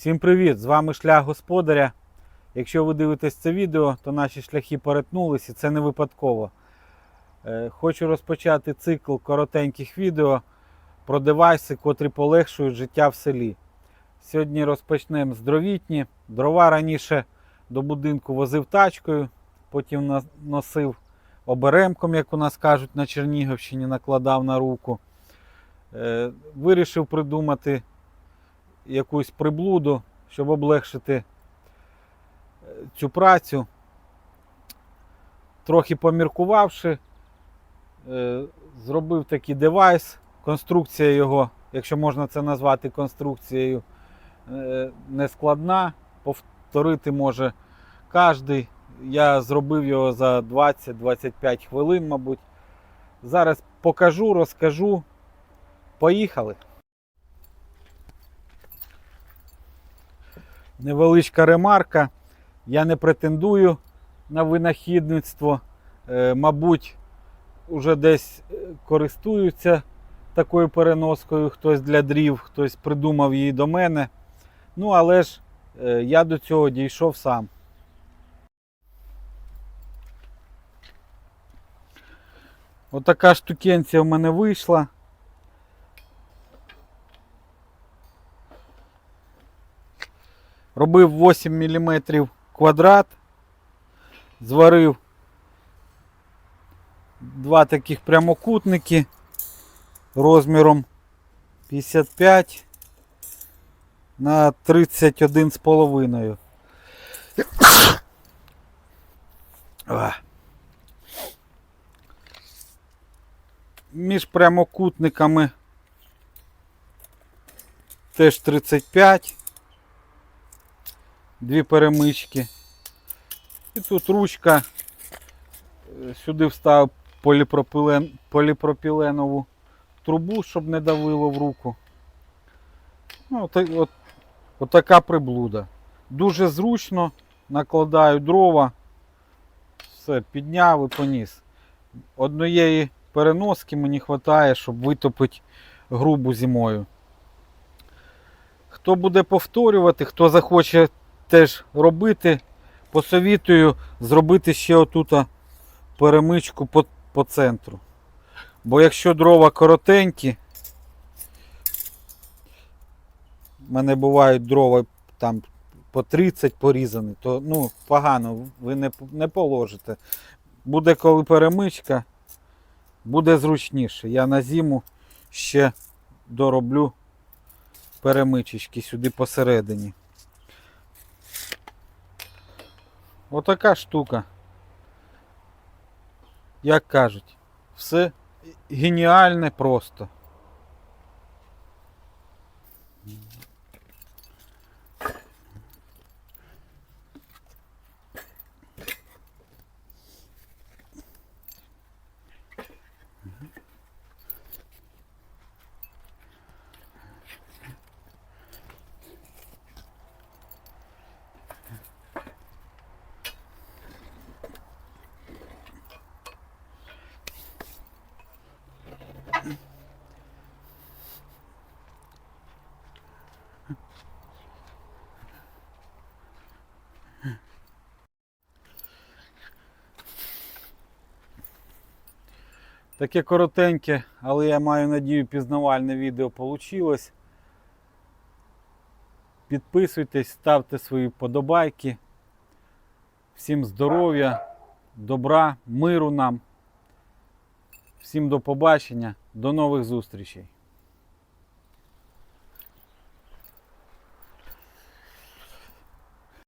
Всім привіт! З вами шлях господаря. Якщо ви дивитесь це відео, то наші шляхи перетнулись і це не випадково. Е, Хочу розпочати цикл коротеньких відео про девайси, котрі полегшують життя в селі. Сьогодні розпочнемо з дровітні. Дрова раніше до будинку возив тачкою, потім носив оберемком, як у нас кажуть на Чернігівщині, накладав на руку. Е, Вирішив придумати якусь приблуду, щоб облегшити е, цю працю. Трохи поміркувавши, е, зробив такий девайс. Конструкція його, якщо можна це назвати конструкцією, е, не складна. Повторити може кожен. Я зробив його за 20-25 хвилин, мабуть. Зараз покажу, розкажу. Поїхали! невеличка ремарка. Я не претендую на винахідництво. Е, Мабуть, уже десь е, користуються такою переноскою, хтось для дрів, хтось придумав її до мене. Ну, але ж е, я до цього дійшов сам. Отака штукенція в мене вийшла. Робив 8 мм квадрат, зварив два таких прямокутники розміром 55 на 31 з половиною. Між прямокутниками теж 35 дві перемички. І тут ручка. Е, Сюди вставив поліпропілен, поліпропіленову трубу, щоб не давило в руку. Ну, от, от, от така приблуда. Дуже зручно, накладаю дрова, все, підняв і поніс. Однієї переноски мені вистачає, щоб витопити грубу зимою. Хто буде повторювати, хто захоче теж робити, посовітую зробити ще отут перемичку по, по центру. Бо якщо дрова коротенькі, в мене бувають дрова там по 30 порізані, то ну, погано, ви не, не положите. Буде коли перемичка, буде зручніше. Я на зиму ще дороблю перемичечки сюди посередині. Отака штука. Як кажуть, все геніальне просто. Таке коротеньке, але я маю надію, пізнавальне відео вийшло. Підписуйтесь, ставте свої подобайки. Всім здоров'я, добра, миру нам. Всім до побачення, до нових зустрічей.